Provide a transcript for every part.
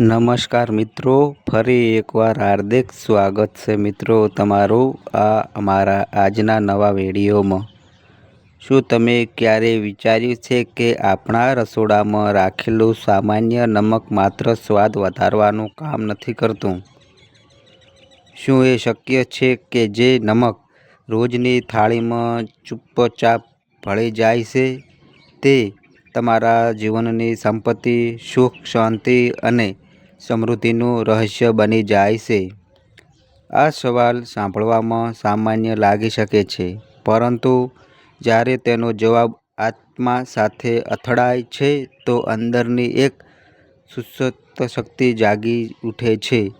નમસ્કાર મિત્રો, ફરી એકવાર હાર્દિક સ્વાગત છે મિત્રો તમારું આ અમારા આજના નવા વિડીયોમાં. શું તમે ક્યારેય વિચાર્યું છે કે આપણા રસોડામાં રાખેલું સામાન્ય નમક માત્ર સ્વાદ વધારવાનું કામ નથી કરતું? શું એ શક્ય છે કે જે નમક રોજની થાળીમાં ચૂપચાપ ભળી જાય છે? તે તમારા જીવનની સંપત્તિ, સુખ, શાંતિ અને સમૃદ્ધિનું રહસ્ય બની જાય છે. આ સવાલ સાંભળવામાં સામાન્ય લાગી શકે છે, પરંતુ જ્યારે તેનો જવાબ આત્મા સાથે અથડાય છે, તો અંદરની એક સુસત શક્તિ જાગી ઉઠે છે.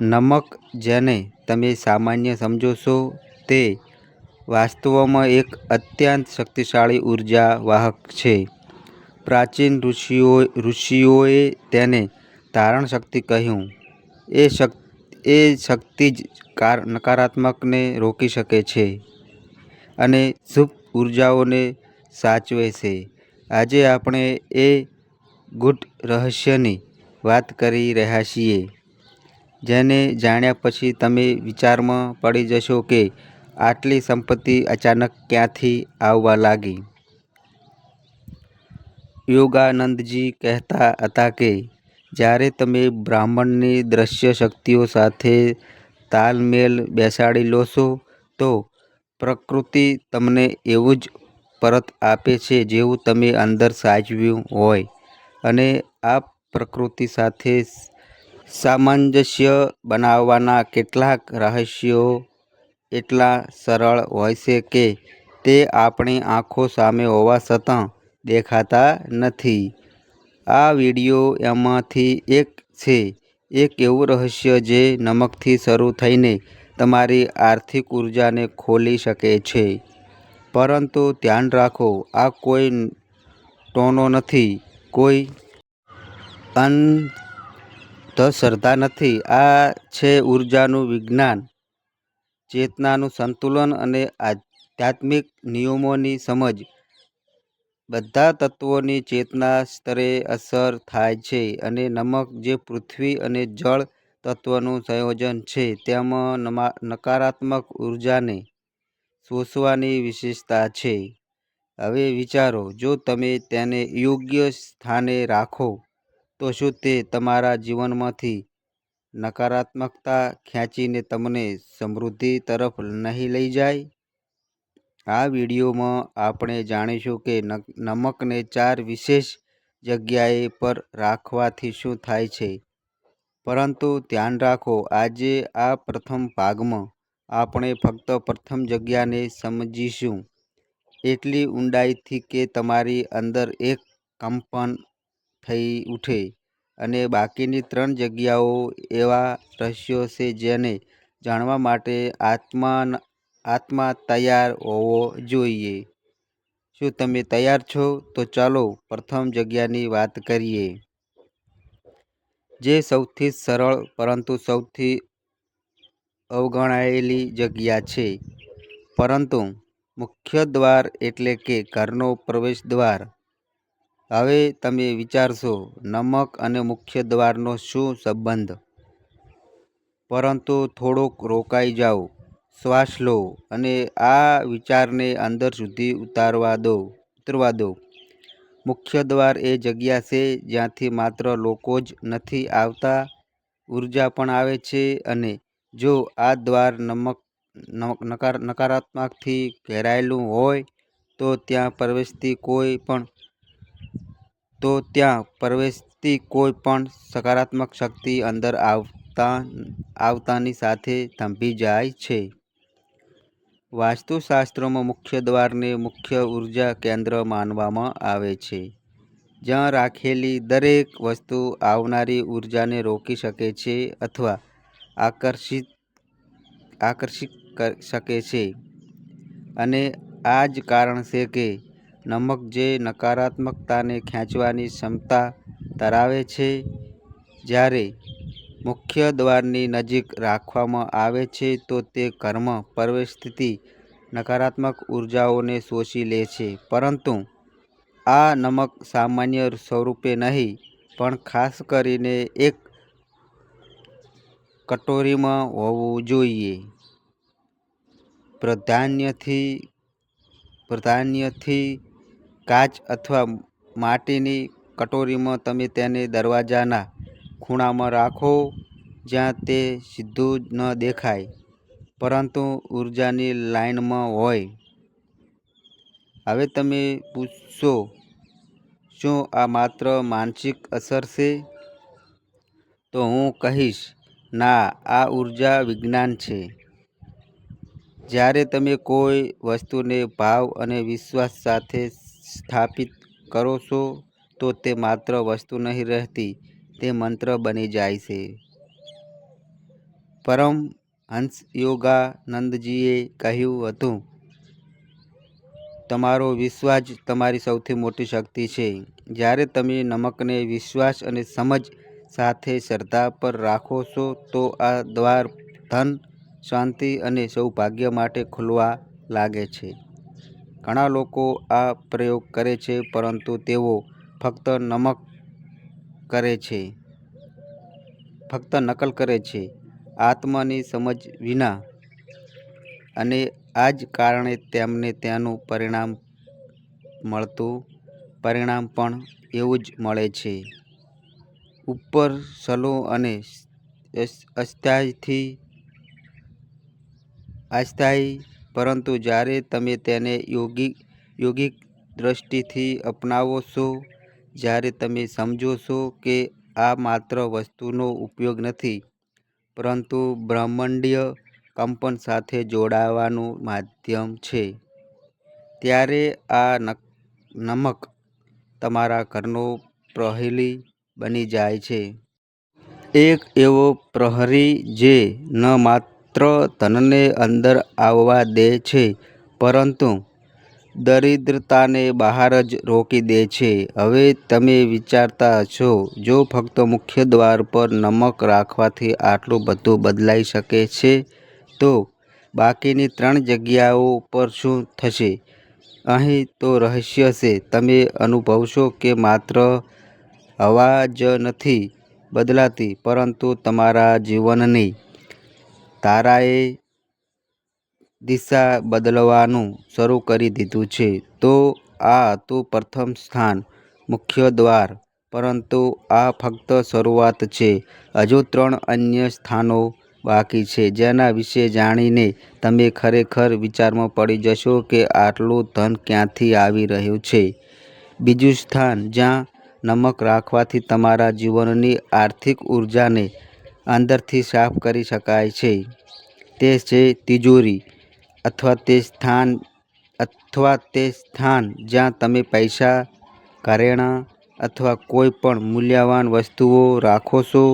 નમક જેને તમે સામાન્ય સમજો છો, તે વાસ્તવમાં એક અત્યંત શક્તિશાળી ઊર્જા વાહક છે. પ્રાચીન ઋષિઓ, ઋષિઓએ તેને ધારણ શક્તિ કહ્યું. એ શક્તિ એ શક્તિ જ કાર, નકારાત્મકને રોકી શકે છે અને શુભ ઉર્જાઓને સાચવે છે. આજે આપણે એ ગુટ રહસ્યની વાત કરી રહ્યા છીએ, જેને જાણ્યા પછી તમે વિચારમાં પડી જશો કે આટલી સંપત્તિ અચાનક ક્યાંથી આવવા લાગી. યોગાનંદજી કહેતા હતા કે જ્યારે તમે બ્રાહ્મણની દ્રશ્ય શક્તિઓ સાથે તાલમેલ બેસાડી લો છો તો પ્રકૃતિ તમને એવું જ પરત આપે છે જેવું તમે અંદર સાચવ્યું હોય. અને આ પ્રકૃતિ સાથે સામંજસ્ય બનાવવાના કેટલાક રહસ્યો એટલા સરળ હોય છે કે તે આપણી આંખો સામે હોવા છતાં દેખાતા નથી. આ વિડિયો એમાંથી એક છે. એક એવું રહસ્ય જે નમકથી શરૂ થઈને તમારી આર્થિક ઉર્જાને ખોલી શકે છે. પરંતુ ધ્યાન રાખો, આ કોઈ ટોનો નથી, કોઈ અંધશ્રદ્ધા નથી. આ છે ઉર્જાનું વિજ્ઞાન, ચેતનાનું સંતુલન અને આધ્યાત્મિક નિયમોની સમજ. બધા તત્વોની ચેતના સ્તરે અસર થાય છે અને નમક જે પૃથ્વી અને જળ તત્વનું સંયોજન છે, તેમાં નકારાત્મક ઉર્જાને શોષવાની વિશેષતા છે. હવે વિચારો, જો તમે તેને યોગ્ય સ્થાને રાખો, તો શું તે તમારા જીવનમાંથી નકારાત્મકતા ખેંચીને તમને સમૃદ્ધિ તરફ નહીં લઈ જાય? આ વિડીયોમાં આપણે જાણીશું કે નમકને ચાર વિશેષ જગ્યાએ પર રાખવાથી શું થાય છે. પરંતુ ધ્યાન રાખો, આજે આ પ્રથમ ભાગમાં આપણે ફક્ત પ્રથમ જગ્યાને સમજીશું. એટલી ઊંડાઈથી કે તમારી અંદર એક કંપન થઈ ઉઠે અને બાકીની ત્રણ જગ્યાઓ એવા રહસ્યો છે જેને જાણવા માટે આત્મા આત્મા તૈયાર હોવો જોઈએ. શું તમે તૈયાર છો? તો ચાલો પ્રથમ જગ્યાની વાત કરીએ. જે સૌથી સરળ પરંતુ સૌથી અવગણાયેલી જગ્યા છે. પરંતુ મુખ્ય દ્વાર એટલે કે ઘરનો પ્રવેશ દ્વાર. હવે તમે વિચારશો, નમક અને મુખ્ય દ્વારનો શું સંબંધ? પરંતુ થોડોક રોકાઈ જાઓ. શ્વાસ લો અને આ વિચારને અંદર સુધી ઉતારવા દો, ઉતરવા દો. મુખ્ય દ્વાર એ જગ્યા છે જ્યાંથી માત્ર લોકો જ નથી આવતા. ઊર્જા પણ આવે છે અને જો આ દ્વાર નમક નકાર, નકારાત્મકથી ઘેરાયેલું હોય તો ત્યાં પ્રવેશતી કોઈ પણ, તો ત્યાં પ્રવેશતી કોઈ પણ સકારાત્મક શક્તિ અંદર આવતા, આવતાની સાથે થંભી જાય છે. વાસ્તુશાસ્ત્રમાં મુખ્ય દ્વારને મુખ્ય ઊર્જા કેન્દ્ર માનવામાં આવે છે, જ્યાં રાખેલી દરેક વસ્તુ આવનારી ઉર્જાને રોકી શકે છે અથવા આકર્ષિત આકર્ષિત શકે છે. અને આ જ કારણ છે કે નમક જે નકારાત્મકતાને ખેંચવાની ક્ષમતા ધરાવે છે, જ્યારે મુખ્ય દ્વારની નજીક રાખવામાં આવે છે તો તે કર્મ પ્રવેશતી નકારાત્મક ઉર્જાઓને શોષી લે છે પરંતુ આ નમક સામાન્ય સ્વરૂપે નહીં, પણ ખાસ કરીને એક કટોરીમાં હોવું જોઈએ. પ્રાધાન્યથી પ્રાધાન્યથી કાચ અથવા માટીની કટોરીમાં તમે તેને દરવાજાના ખૂણામાં રાખો જ્યાં તે સીધું ન દેખાય પરંતુ ઊર્જાની લાઇનમાં હોય. હવે તમે પૂછશો, શું આ માત્ર માનસિક અસર છે? તો હું કહીશ, ના, આ ઊર્જા વિજ્ઞાન છે. જ્યારે તમે કોઈ વસ્તુને ભાવ અને વિશ્વાસ સાથે સ્થાપિત કરો છો, તો તે માત્ર વસ્તુ નહીં રહેતી, તે મંત્ર બની જાય છે. પરમ હંસ યોગાનંદજીએ કહ્યું હતું, તમારો વિશ્વાસ તમારી સૌથી મોટી શક્તિ છે. જ્યારે તમે નમકને વિશ્વાસ અને સમજ સાથે શ્રદ્ધા પર રાખો છો, તો આ દ્વાર ધન, શાંતિ અને સૌભાગ્ય માટે ખુલવા લાગે છે. ઘણા લોકો આ પ્રયોગ કરે છે પરંતુ તેઓ ફક્ત નમક કરે છે ફક્ત નકલ કરે છે, આત્માની સમજ વિના. અને આ જ કારણે તેમને તેનું પરિણામ મળતું પરિણામ પણ એવું જ મળે છે. ઉપર સલો અને અસ્થાયથી અસ્થાયી. પરંતુ જ્યારે તમે તેને યોગિક યોગિક દ્રષ્ટિથી અપનાવો છો, જ્યારે તમે સમજો છો કે આ માત્ર વસ્તુનો ઉપયોગ નથી, પરંતુ બ્રહ્માંડીય કંપન સાથે જોડાવાનું માધ્યમ છે, ત્યારે આ નમક તમારા ઘરનો પ્રહરી બની જાય છે. એક એવો પ્રહરી જે ન માત્ર ધનને અંદર આવવા દે છે પરંતુ દરિદ્રતાને બહાર જ રોકી દે છે. હવે તમે વિચારતા હશો, જો ફક્ત મુખ્ય દ્વાર પર નમક રાખવાથી આટલું બધું બદલાઈ શકે છે, તો બાકીની ત્રણ જગ્યાઓ પર શું થશે? અહીં તો રહસ્ય છે. તમે અનુભવશો કે માત્ર હવા જ નથી બદલાતી, પરંતુ તમારા જીવનની ધારાએ દિશા બદલવાનું શરૂ કરી દીધું છે. તો આ હતું પ્રથમ સ્થાન, મુખ્ય દ્વાર. પરંતુ આ ફક્ત શરૂઆત છે. હજુ ત્રણ અન્ય સ્થાનો બાકી છે જેના વિશે જાણીને તમે ખરેખર વિચારમાં પડી જશો કે આટલું ધન ક્યાંથી આવી રહ્યું છે. બીજું સ્થાન જ્યાં નમક રાખવાથી તમારા જીવનની આર્થિક ઊર્જાને અંદરથી સાફ કરી શકાય છે, તે છે તિજોરી. અથવા તે સ્થાન અથવા તે સ્થાન જ્યાં તમે પૈસા, ઘરેણાં અથવા કોઈ પણ મૂલ્યવાન વસ્તુઓ રાખો છો.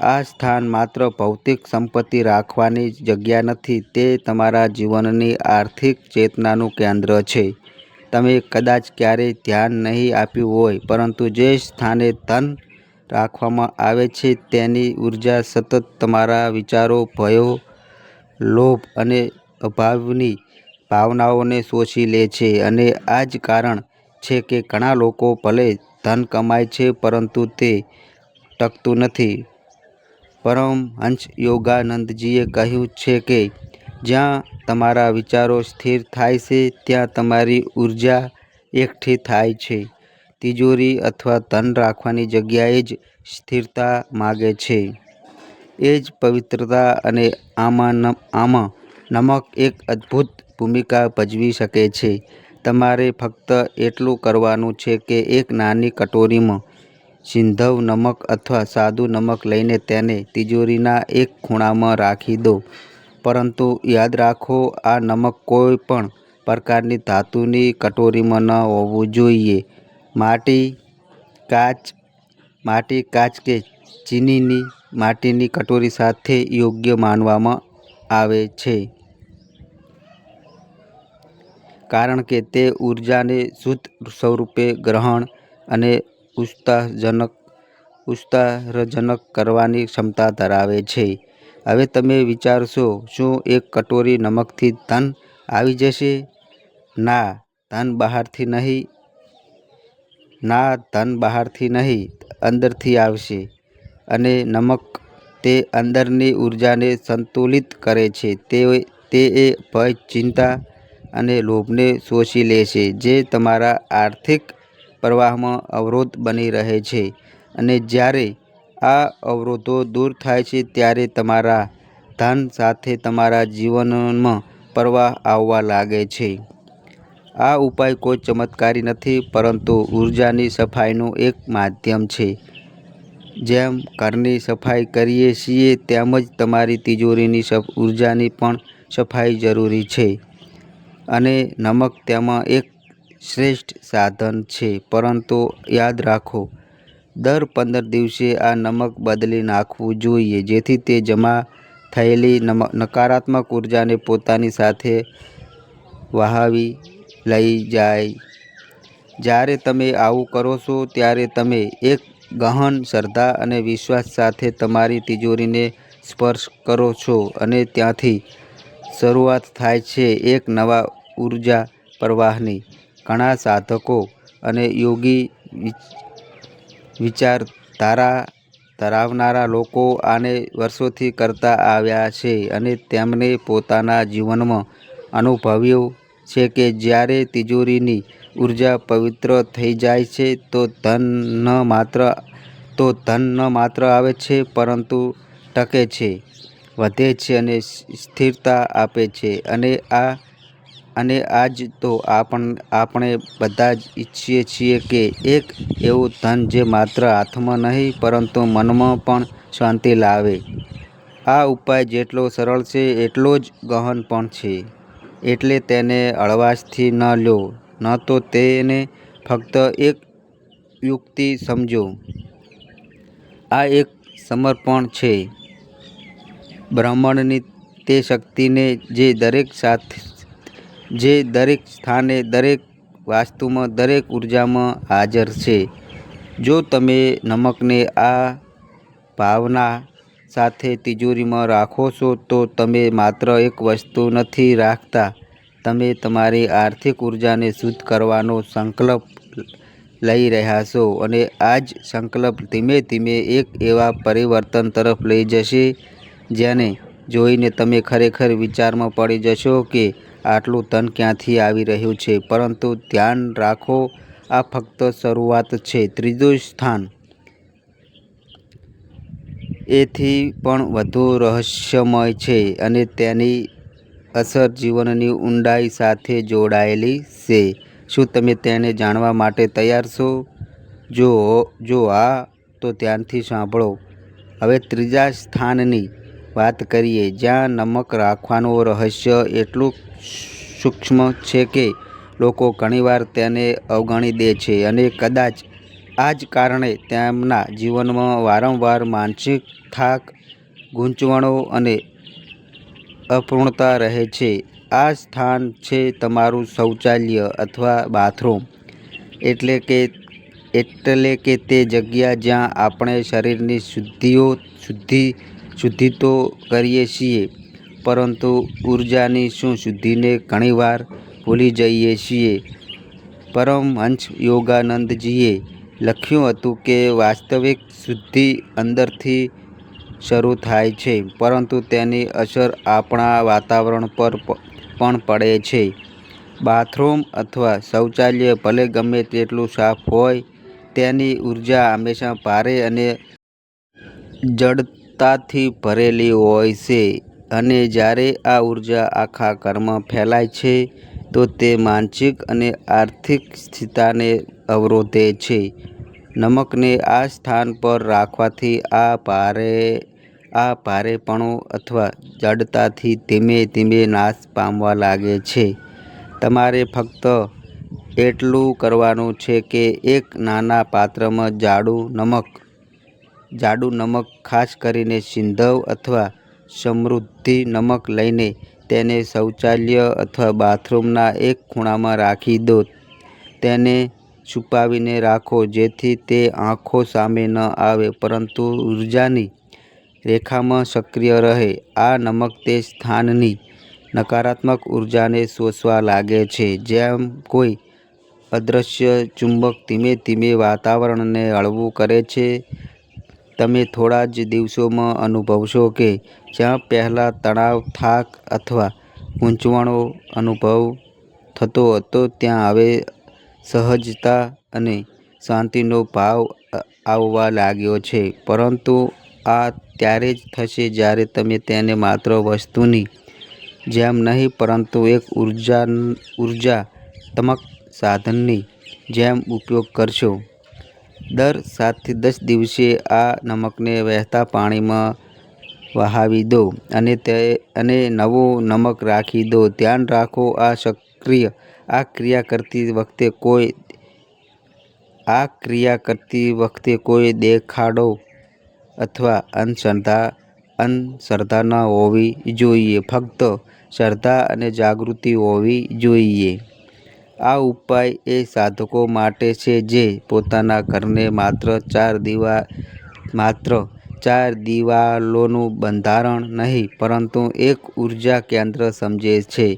આ સ્થાન માત્ર ભૌતિક સંપત્તિ રાખવાની જગ્યા નથી, તે તમારા જીવનની આર્થિક ચેતનાનું કેન્દ્ર છે. તમે કદાચ ક્યારેય ધ્યાન નહીં આપ્યું હોય, પરંતુ જે સ્થાને ધન રાખવામાં આવે છે તેની ઊર્જા સતત તમારા વિચારો, ભયો, લોભ અને અભાવની ભાવનાઓને શોષી લે છે. અને આ જ કારણ છે કે ઘણા લોકો ભલે ધન કમાય છે પરંતુ તે ટકતું નથી. પરમહંસ યોગાનંદજીએ કહ્યું છે કે જ્યાં તમારા વિચારો સ્થિર થાય છે, ત્યાં તમારી ઊર્જા એકઠી થાય છે. તિજોરી અથવા ધન રાખવાની જગ્યાએ જ સ્થિરતા માગે છે, એ જ પવિત્રતા. અને આમાં આમાં નમક એક અદ્ભુત ભૂમિકા ભજવી શકે છે. તમારે ફક્ત એટલું કરવાનું છે કે એક નાની કટોરીમાં સિંધવ નમક અથવા સાદું નમક લઈને તેને તિજોરીના એક ખૂણામાં રાખી દો. પરંતુ યાદ રાખો, આ નમક કોઈ પણ પ્રકારની ધાતુની કટોરીમાં ન હોવું જોઈએ. માટી, કાચ માટી, કાચ કે ચીનીની માટીની કટોરી સાથે યોગ્ય માનવામાં આવે છે. કારણ કે તે ઊર્જાને શુદ્ધ સ્વરૂપે ગ્રહણ અને ઉત્સાહજનક ઉત્સાહજનક કરવાની ક્ષમતા ધરાવે છે. હવે તમે વિચારશો, શું એક કટોરી નમકથી ધન આવી જશે? ના, ધન બહારથી નહીં. ના, ધન બહારથી નહીં. અંદરથી આવશે અને નમક તે અંદરની ઊર્જાને સંતુલિત કરે છે તે તે એ ભય ચિંતા અને લોભને શોષી લે છે, જે તમારા આર્થિક પ્રવાહમાં અવરોધ બની રહે છે. અને જ્યારે આ અવરોધો દૂર થાય છે, ત્યારે તમારા ધન સાથે તમારા જીવનમાં પ્રવાહ આવવા લાગે છે. આ ઉપાય કોઈ ચમત્કારી નથી, પરંતુ ઊર્જાની સફાઈનું એક માધ્યમ છે. જેમ ઘરની સફાઈ કરીએ છીએ, તેમ જ તમારી તિજોરીની ઊર્જાની પણ સફાઈ જરૂરી છે. અને નમક તેમાં એક શ્રેષ્ઠ સાધન છે. પરંતુ યાદ રાખો, દર પંદર દિવસે આ નમક બદલી નાખવું જોઈએ, જેથી તે જમા થયેલી નકારાત્મક ઊર્જાને પોતાની સાથે વહાવી લઈ જાય. જ્યારે તમે આવું કરો છો, ત્યારે તમે એક ગહન શ્રદ્ધા અને વિશ્વાસ સાથે તમારી તિજોરીને સ્પર્શ કરો છો અને ત્યાંથી શરૂઆત થાય છે. એક નવા ઊર્જા પ્રવાહની. ઘણા સાધકો અને યોગી વિચારધારા ધરાવનારા લોકો આને વર્ષોથી કરતા આવ્યા છે અને તેમણે પોતાના જીવનમાં અનુભવ્યું છે કે જ્યારે તિજોરીની ઊર્જા પવિત્ર થઈ જાય છે, તો ધન ન માત્ર, તો ધન ન માત્ર આવે છે, પરંતુ ટકે છે, વધે છે અને સ્થિરતા આપે છે. અને આ અને આજ તો આપણ, આપણે બધા જ ઈચ્છીએ છીએ કે એક એવું ધન જે માત્ર હાથમાં નહીં, પરંતુ મનમાં પણ શાંતિ લાવે. આ ઉપાય જેટલો સરળ છે, એટલો જ ગહન પણ છે. એટલે તેને હળવાશથી ન લો ન તો તેને ફક્ત એક યુક્તિ સમજો. આ એક સમર્પણ છે. બ્રાહ્મણની તે શક્તિને જે દરેક સાથે જે દરેક સ્થાને, દરેક વાસ્તુમાં, દરેક ઊર્જામાં હાજર છે. જો તમે નમકને આ ભાવના સાથે તિજોરીમાં રાખો છો, તો તમે માત્ર એક વસ્તુ નથી રાખતા. તમે તમારી આર્થિક ઉર્જાને શુદ્ધ કરવાનો સંકલ્પ લઈ રહ્યા છો અને આ જ સંકલ્પ ધીમે ધીમે એક એવા પરિવર્તન તરફ લઈ જશે, જેને જોઈને તમે ખરેખર વિચારમાં પડી જશો કે આટલું ધન ક્યાંથી આવી રહ્યું છે? પરંતુ ધ્યાન રાખો, આ ફક્ત શરૂઆત છે. ત્રીજું સ્થાન. એથી પણ વધુ રહસ્યમય છે અને તેની અસર જીવનની ઊંડાઈ સાથે જોડાયેલી છે. શું તમે તેને જાણવા માટે તૈયાર છો? જો જો હા, તો ધ્યાનથી સાંભળો. હવે ત્રીજા સ્થાનની વાત કરીએ. જ્યાં નમક રાખવાનું રહસ્ય એટલું સૂક્ષ્મ છે કે લોકો ઘણીવાર તેને અવગણી દે છે અને કદાચ આ જ કારણે તેમના જીવનમાં વારંવાર માનસિક થાક, ગૂંચવણો અને અપૂર્ણતા રહે છે. આ સ્થાન છે તમારું શૌચાલય અથવા બાથરૂમ. એટલે કે એટલે કે તે જગ્યા જ્યાં આપણે શરીરની શુદ્ધિઓ, શુદ્ધિ શુદ્ધિ તો કરીએ છીએ પરંતુ ઊર્જાની શું શુદ્ધિને ઘણીવાર ભૂલી જઈએ છીએ. પરમહંસ યોગાનંદજીએ લખ્યું હતું કે વાસ્તવિક શુદ્ધિ અંદરથી શરૂ થાય છે, પરંતુ તેની અસર આપણા વાતાવરણ પર પણ પડે છે. બાથરૂમ અથવા શૌચાલય ભલે ગમે તેટલું સાફ હોય, તેની ઊર્જા હંમેશા ભારે અને જડતાથી ભરેલી હોય છે. અને જ્યારે આ ઊર્જા આખા ઘરમાં ફેલાય છે, તો તે માનસિક અને આર્થિક સ્થિરતાને અવરોધે છે. નમકને આ સ્થાન પર રાખવાથી આ ભારે, આ ભારેપણું અથવા જડતાથી ધીમે ધીમે નાશ પામવા લાગે છે. તમારે ફક્ત એટલું કરવાનું છે કે એક નાના પાત્રમાં જાડું નમક જાડું નમક ખાસ કરીને સિંધવ અથવા સમૃદ્ધિ નમક લઈને તેને શૌચાલય અથવા બાથરૂમના એક ખૂણામાં રાખી દો તેને છુપાવીને રાખો જેથી તે આંખો સામે ન આવે, પરંતુ ઊર્જાની રેખામાં સક્રિય રહે આ નમક તે સ્થાનની નકારાત્મક ઊર્જાને શોષવા લાગે છે જેમ કોઈ અદૃશ્ય ચુંબક ધીમે ધીમે વાતાવરણને હળવું કરે છે. તમે થોડા જ દિવસોમાં અનુભવશો કે જ્યાં પહેલાં તણાવ, થાક અથવા ગૂંચવણો અનુભવ થતો હતો, ત્યાં હવે સહજતા અને શાંતિનો ભાવ આવવા લાગ્યો છે. પરંતુ આ ત્યારે જ થશે જ્યારે તમે તેને માત્ર વસ્તુની જેમ નહીં પરંતુ એક ઊર્જા ઉર્જાત્મક સાધનની જેમ ઉપયોગ કરશો. દર સાતથી દસ દિવસે આ નમકને વહેતા પાણીમાં વહાવી દો અને તે અને નવું નમક રાખી દો. ધ્યાન રાખો, આ સક્રિય આ ક્રિયા કરતી વખતે કોઈ આ ક્રિયા કરતી વખતે કોઈ દેખાડો અથવા અંધશ્રદ્ધા ન હોવી જોઈએ, ફક્ત શ્રદ્ધા અને જાગૃતિ હોવી જોઈએ. આ ઉપાય એ સાધકો માટે છે જે પોતાના ઘરને માત્ર ચાર દિવાલોનું બંધારણ નહીં પરંતુ એક ઊર્જા કેન્દ્ર સમજે છે.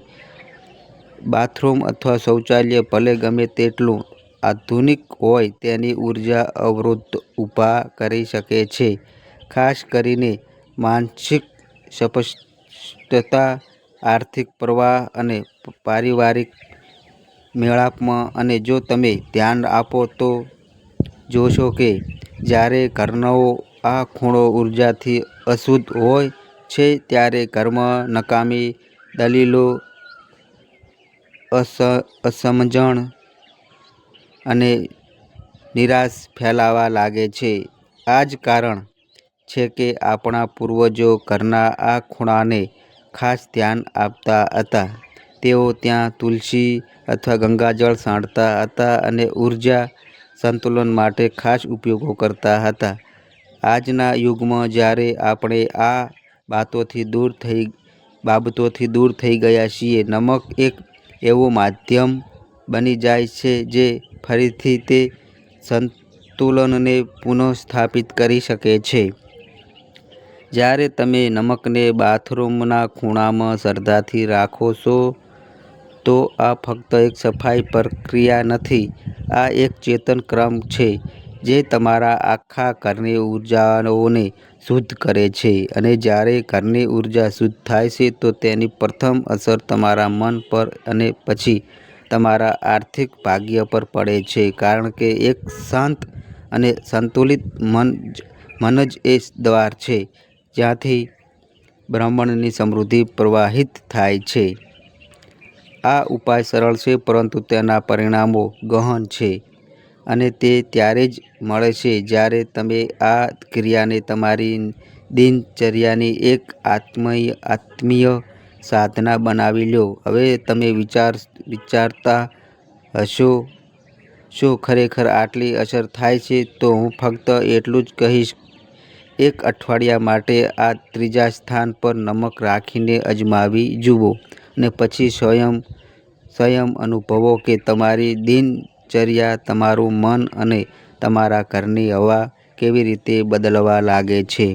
બાથરૂમ અથવા શૌચાલય ભલે ગમે તેટલું આધુનિક હોય, તેની ઊર્જા અવરોધ ઊભા કરી શકે છે, ખાસ કરીને માનસિક સ્પષ્ટતા, આર્થિક પ્રવાહ અને પારિવારિક મેળાપમાં. અને જો તમે ધ્યાન આપો તો જોશો કે જ્યારે ઘરનો આ ખૂણો ઊર્જાથી અશુદ્ધ હોય છે, ત્યારે કર્મ નકામી દલીલો, અસ અસમજણ અને નિરાશ ફેલાવા લાગે છે. આ જ કારણ છે કે આપણા પૂર્વજો ઘરના આ ખૂણાને ખાસ ધ્યાન આપતા હતા. તેઓ ત્યાં તુલસી અથવા ગંગાજળ સાંડતા હતા અને ઊર્જા સંતુલન માટે ખાસ ઉપયોગો કરતા હતા. આજના યુગમાં, જ્યારે આપણે આ બાતોથી દૂર થઈ બાબતોથી દૂર થઈ ગયા છીએ, નમક એક એવું માધ્યમ બની જાય છે જે ફરીથી તે સંતુલનને પુનઃસ્થાપિત કરી શકે છે. જ્યારે તમે નમકને બાથરૂમના ખૂણામાં શ્રદ્ધાથી રાખો છો, તો આ ફક્ત એક સફાઈ પ્રક્રિયા નથી, આ એક ચેતન ક્રમ છે જે તમારા આખા ઘરની ઉર્જાઓને શુદ્ધ કરે છે. અને જ્યારે ઘરની ઊર્જા શુદ્ધ થાય છે, તો તેની પ્રથમ અસર તમારા મન પર અને પછી તમારા આર્થિક ભાગ્ય પર પડે છે, કારણ કે એક શાંત અને સંતુલિત મન મન જ એ દ્વાર છે જ્યાંથી બ્રાહ્મણની સમૃદ્ધિ પ્રવાહિત થાય છે. આ ઉપાય સરળ છે પરંતુ તેના પરિણામો ગહન છે. અને તે ત્યારે જ મળે છે જ્યારે તમે આ ક્રિયાને તમારી દિનચર્યાની એક આત્મીય સાધના બનાવી લો. હવે તમે વિચાર વિચારતા હશો, શું ખરેખર આટલી અસર થાય છે? તો હું ફક્ત એટલું જ કહીશ, એક અઠવાડિયા માટે આ ત્રીજા સ્થાન પર નમક રાખીને અજમાવી જુઓ અને પછી સ્વયં સ્વયં અનુભવો કે તમારી દિનચર્યા, તમારું મન અને તમારા ઘરની હવા કેવી રીતે બદલવા લાગે છે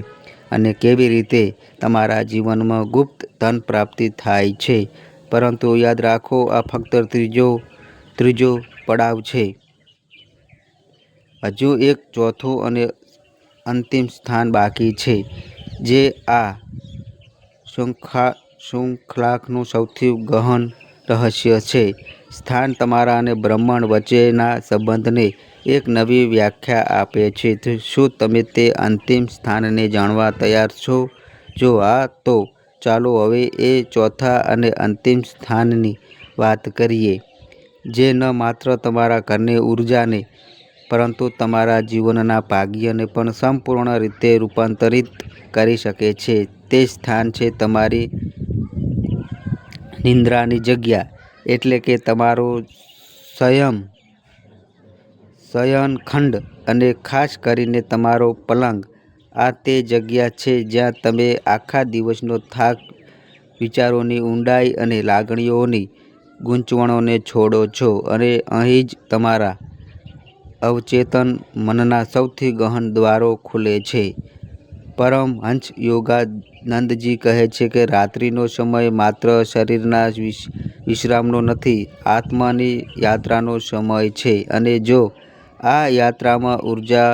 અને કેવી રીતે તમારા જીવનમાં ગુપ્ત ધન પ્રાપ્તિ થાય છે. પરંતુ યાદ રાખો, આ ફક્ત ત્રીજો ત્રીજો પડાવ છે. હજુ એક ચોથો અને અંતિમ સ્થાન બાકી છે, જે આ શૃંખલાનું સૌથી ગહન રહસ્ય છે. સ્થાન તમારા અને બ્રહ્માંડ વચ્ચેના સંબંધને એક નવી વ્યાખ્યા આપે છે. શું તમે તે અંતિમ સ્થાનને જાણવા તૈયાર છો? જો હા, તો ચાલો હવે એ ચોથા અને અંતિમ સ્થાનની વાત કરીએ, જે ન માત્ર તમારા ઘરની ઊર્જાને પરંતુ તમારા જીવનના ભાગ્યને પણ સંપૂર્ણ રીતે રૂપાંતરિત કરી શકે છે. તે સ્થાન છે તમારી નિંદ્રાની જગ્યા, એટલે કે તમારો શયનખંડ અને ખાસ કરીને તમારો પલંગ. આ તે જગ્યા છે જ્યાં તમે આખા દિવસનો થાક, વિચારોની ઊંડાઈ અને લાગણીઓની ગૂંચવણોને છોડો છો. અને અહીં જ તમારા અવચેતન મનના સૌથી ગહન દ્વારો ખુલે છે. પરમહંસ યોગાનંદજી કહે છે કે રાત્રિનો સમય માત્ર શરીરના વિશ્રામનો નથી. આત્માની યાત્રાનો સમય છે અને જો આ યાત્રામાં ઊર્જા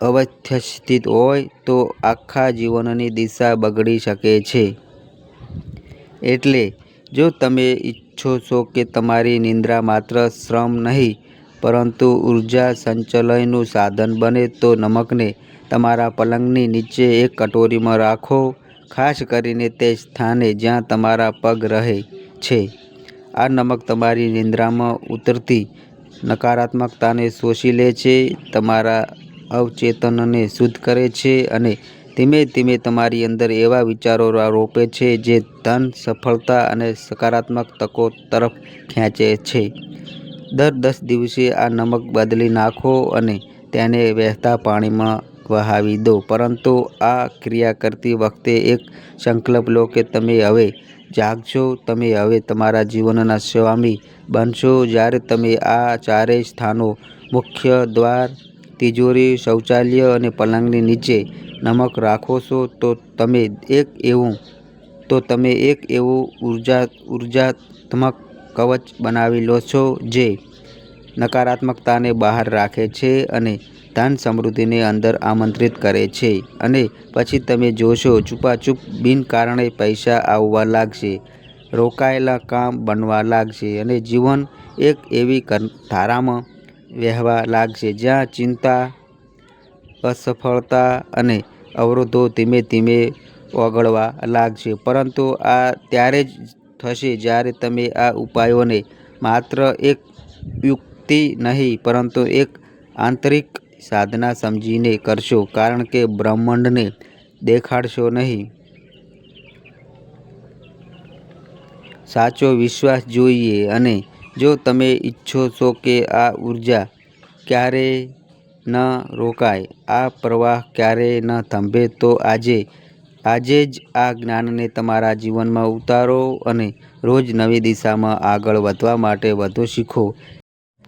અવસ્થિત હોય તો આખા જીવનની દિશા બગડી શકે છે. એટલે જો તમે ઈચ્છો છો કે તમારી નિંદ્રા માત્ર શ્રમ નહીં, પરંતુ ઊર્જા સંચલનનું સાધન બને તો નમકને તમારા પલંગની નીચે એક કટોરીમાં રાખો. ખાસ કરીને તે સ્થાને જ્યાં તમારા પગ રહે છે. આ નમક તમારી નિંદ્રામાં ઉતરતી નકારાત્મકતાને શોષી લે છે, તમારા અવચેતનને શુદ્ધ કરે છે અને ધીમે ધીમે તમારી અંદર એવા વિચારો રોપે છે જે ધન, સફળતા અને સકારાત્મક તકો તરફ ખેંચે છે. દર દસ દિવસે આ નમક બદલી નાખો અને તેને વહેતા પાણીમાં વહાવી દો. પરંતુ આ ક્રિયા કરતી વખતે એક સંકલ્પ લો કે તમે હવે જાગશો તમે હવે તમારા જીવનના સ્વામી બનશો. જ્યારે તમે આ ચારેય સ્થાનો, મુખ્ય દ્વાર, તિજોરી, શૌચાલય અને પલંગની નીચે નમક રાખો છો, તો તમે એક એવું, તો તમે એક એવું ઊર્જા, ઉર્જાત્મક કવચ બનાવી લો છો, જે નકારાત્મકતાને બહાર રાખે છે અને ધન સમૃદ્ધિને અંદર આમંત્રિત કરે છે. અને પછી તમે જોશો, ચૂપાચૂપ બિન કારણે પૈસા આવવા લાગશે, રોકાયેલા કામ બનવા લાગશે અને જીવન એક એવી ધારામાં વહેવા લાગશે જ્યાં ચિંતા, અસફળતા અને અવરોધો ધીમે ધીમે ઓગળવા લાગશે. પરંતુ આ ત્યારે જ થશે જ્યારે તમે આ ઉપાયોને માત્ર એક યુક્તિ નહીં, પરંતુ એક આંતરિક સાધના સમજીને કરશો, કારણ કે બ્રહ્માંડને દેખાડશો નહીં. સાચો વિશ્વાસ જોઈએ અને જો તમે ઈચ્છો છો કે આ ઊર્જા ક્યારેય ન રોકાય, આ પ્રવાહ ક્યારેય ન થંભે, તો આજે આજે જ આ જ્ઞાનને તમારા જીવનમાં ઉતારો અને રોજ નવી દિશામાં આગળ વધવા માટે વધુ શીખો.